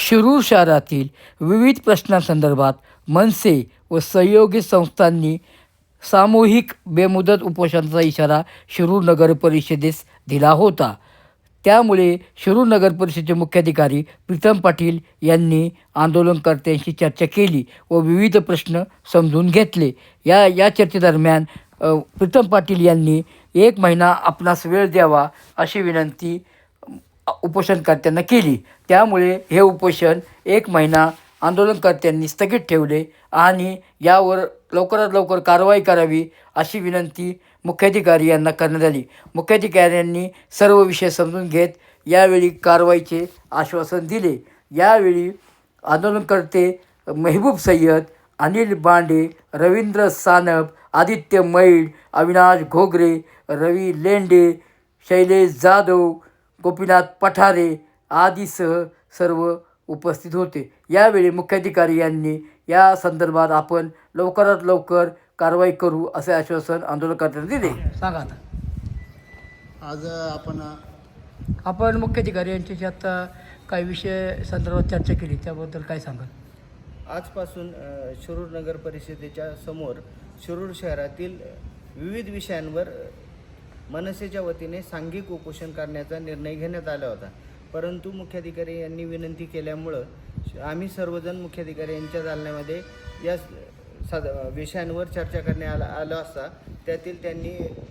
शिरूर शहरातील विविध प्रश्नांसंदर्भात मनसे व सहयोगी संस्थांनी सामूहिक बेमुदत उपोषणाचा इशारा शिरूर नगर परिषदेस दिला होता. त्यामुळे शिरूर नगर परिषदेचे मुख्याधिकारी प्रीतम पाटील यांनी आंदोलनकर्त्यांशी चर्चा केली व विविध प्रश्न समजून घेतले. या या चर्चेदरम्यान प्रीतम पाटील यांनी एक महिना आपणास वेळ द्यावा अशी विनंती उपोषणकर्त्यांना केली. त्यामुळे हे उपोषण एक महिना आंदोलनकर्त्यांनी स्थगित ठेवले आणि यावर लवकरात लवकर कारवाई करावी अशी विनंती मुख्याधिकारी यांना करण्यात आली. मुख्याधिकाऱ्यांनी सर्व विषय समजून घेत यावेळी कारवाईचे आश्वासन दिले. यावेळी आंदोलनकर्ते मेहबूब सय्यद अनिल बांडे रवींद्र सानप आदित्य मैड अविनाश घोगरे रवी लेंडे शैलेश जाधव गोपीनाथ पठारे आदीसह सर्व उपस्थित होते. यावेळी मुख्याधिकारी यांनी या संदर्भात आपण लवकरात लवकर कारवाई करू असे आश्वासन आंदोलनकर्त्यांना दिले. सांगा आता. आज आपण आपण मुख्याधिकारी यांच्याशी आता काही विषय संदर्भात चर्चा केली त्याबद्दल काय सांगाल? आजपासून अ, शिरूर नगर परिषदेच्या समोर शिरूर शहरातील विविध विषयांवर मनसेच्या वतीने सांघिक उपोषण करण्याचा निर्णय घेण्यात आला होता. परंतु मुख्याधिकारी यांनी विनंती केल्यामुळं श- आम्ही सर्वजण मुख्याधिकारी यांच्या दालनामध्ये या साध विषयांवर चर्चा करण्यात आला आलं असता त्यातील त्यांनी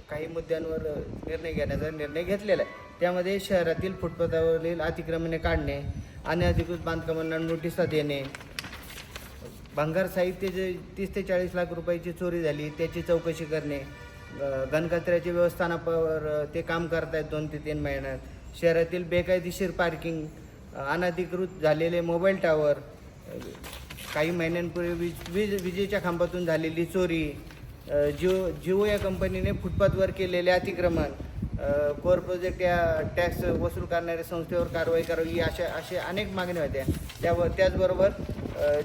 काही मुद्द्यांवर निर्णय घेण्याचा निर्णय घेतलेला आहे. त्यामध्ये शहरातील फुटपाथावरील अतिक्रमणे काढणे अनधिकृत बांधकामांना नोटिसा देणे. भंगार साहित्य जे तीस ते चाळीस लाख रुपयाची चोरी झाली त्याची चौकशी करणे. अ, घनकचऱ्याच्या व्यवस्थापनावर ते काम करतायत दोन ते तीन महिन्यात. शहरातील बेकायदेशीर पार्किंग अनधिकृत झालेले मोबाईल टावर काही महिन्यांपूर्वी वीज वीज विजेच्या खांबातून झालेली चोरी जिओ जिओ या कंपनीने फुटपाथवर केलेले अतिक्रमण कोर प्रोजेक्ट या टॅक्स वसूल करणाऱ्या संस्थेवर कारवाई करावी अशा असे अनेक मागण्या होत्या. त्यावर त्याचबरोबर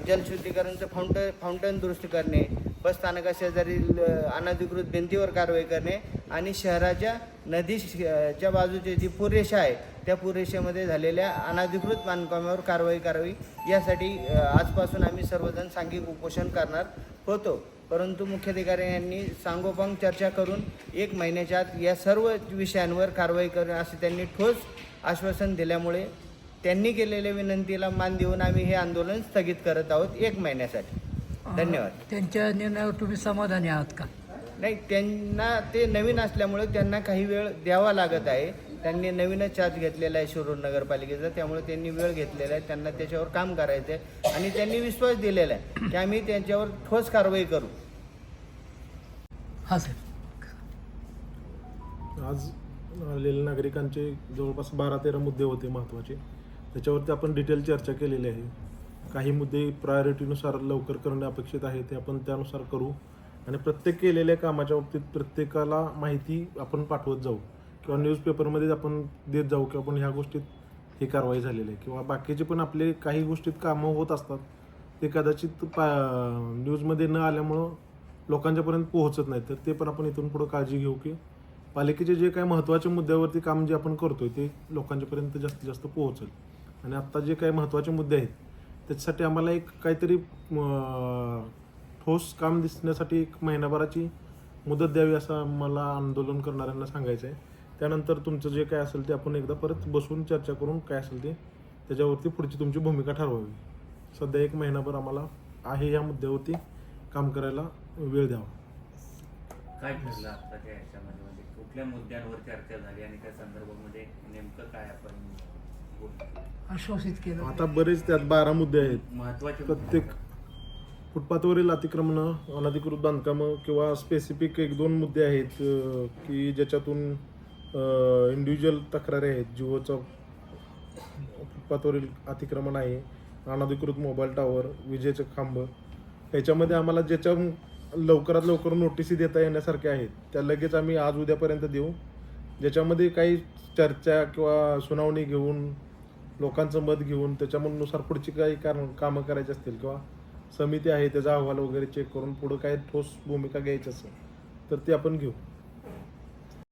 जलशुद्धीकरणचं फाउंट फाउंटन दुरुस्त करणे बस स्थानकाशेजारील अनधिकृत भिंतीवर कारवाई करणे आणि शहराच्या नदी च्या बाजूची जी पुरेशा आहे त्या पुरेशामध्ये झालेल्या अनधिकृत बांधकामावर कारवाई करावी. यासाठी आजपासून आम्ही सर्वजण सांघिक उपोषण करणार होतो. परंतु मुख्याधिकारी यांनी सांगोपांग चर्चा करून एक महिन्याच्या आत या सर्व विषयांवर कारवाई करणं असे त्यांनी ठोस आश्वासन दिल्यामुळे त्यांनी केलेल्या विनंतीला मान देऊन आम्ही हे आंदोलन स्थगित करत आहोत एक महिन्यासाठी. धन्यवाद. त्यांच्या निर्णयावर तुम्ही समाधानी आहात का? नाही त्यांना ते नवीन असल्यामुळे त्यांना काही वेळ द्यावा लागत आहे. त्यांनी नवीनच चार्ज घेतलेला आहे शिरूर नगरपालिकेचा त्यामुळे त्यांनी वेळ घेतलेला आहे. त्यांना त्याच्यावर काम करायचं आहे. आणि त्यांनी विश्वास दिलेला आहे की आम्ही त्यांच्यावर ठोस कारवाई करू. हां सर आज आलेल्या नागरिकांचे जवळपास बारा तेरा मुद्दे होते महत्त्वाचे. त्याच्यावरती आपण डिटेल चर्चा केलेली आहे. काही मुद्दे प्रायोरिटीनुसार लवकर करणे अपेक्षित आहे ते आपण त्यानुसार करू. आणि प्रत्येक केलेल्या कामाच्या बाबतीत प्रत्येकाला माहिती आपण पाठवत जाऊ. किंवा न्यूजपेपरमध्ये आपण देत जाऊ की आपण ह्या गोष्टीत ही कारवाई झालेली आहे. किंवा बाकीचे पण आपले काही गोष्टीत कामं होत असतात ते कदाचित पा न्यूजमध्ये न आल्यामुळं लोकांच्यापर्यंत पोहोचत नाहीत तर ते पण आपण इथून पुढं काळजी घेऊ की पालिकेचे जे काही महत्त्वाच्या मुद्द्यावरती काम जे आपण करतोय ते लोकांच्यापर्यंत जास्तीत जास्त पोहोचेल. आणि आत्ता जे काही महत्त्वाचे मुद्दे आहेत त्याच्यासाठी आम्हाला एक काहीतरी ठोस काम दिसण्यासाठी एक महिनाभराची मुदत द्यावी असं मला आंदोलन करणाऱ्यांना सांगायचं आहे त्यानंतर तुमचं जे काय असेल ते आपण एकदा परत बसून चर्चा करून काय असेल ते त्याच्यावरती पुढची तुमची भूमिका ठरवावी. सध्या एक महिनाभर आम्हाला आहे या मुद्द्यावरती काम करायला वेळ द्यावा. काय ठरलं आत्ताच्या म्हणजे कुठल्या मुद्द्यांवर चर्चा झाली आणि त्या संदर्भामध्ये नेमकं काय आपण आश्वासित केलं. आता बरेच त्यात बारा मुद्दे आहेत. महत्त्वाचे प्रत्येक फुटपाथवरील अतिक्रमणं अनधिकृत बांधकामं किंवा स्पेसिफिक एक दोन मुद्दे आहेत अं, की ज्याच्यातून इंडिव्हिज्युअल तक्रारी आहेत. जिओचं फुटपाथवरील अतिक्रमण आहे अनधिकृत मोबाईल टावर विजेचे खांब. याच्यामध्ये आम्हाला ज्याच्या लवकरात लवकर नोटिसी देता येण्यासारख्या आहेत त्या लगेच आम्ही आज उद्यापर्यंत देऊ. ज्याच्यामध्ये काही चर्चा किंवा सुनावणी घेऊन लोकांचं मत घेऊन त्याच्यानुसार पुढची काही कारण कामं करायची असतील किंवा समिती आहे त्याचा अहवाल वगैरे चेक करून पुढं काय ठोस भूमिका घ्यायची असेल तर ती आपण घेऊ.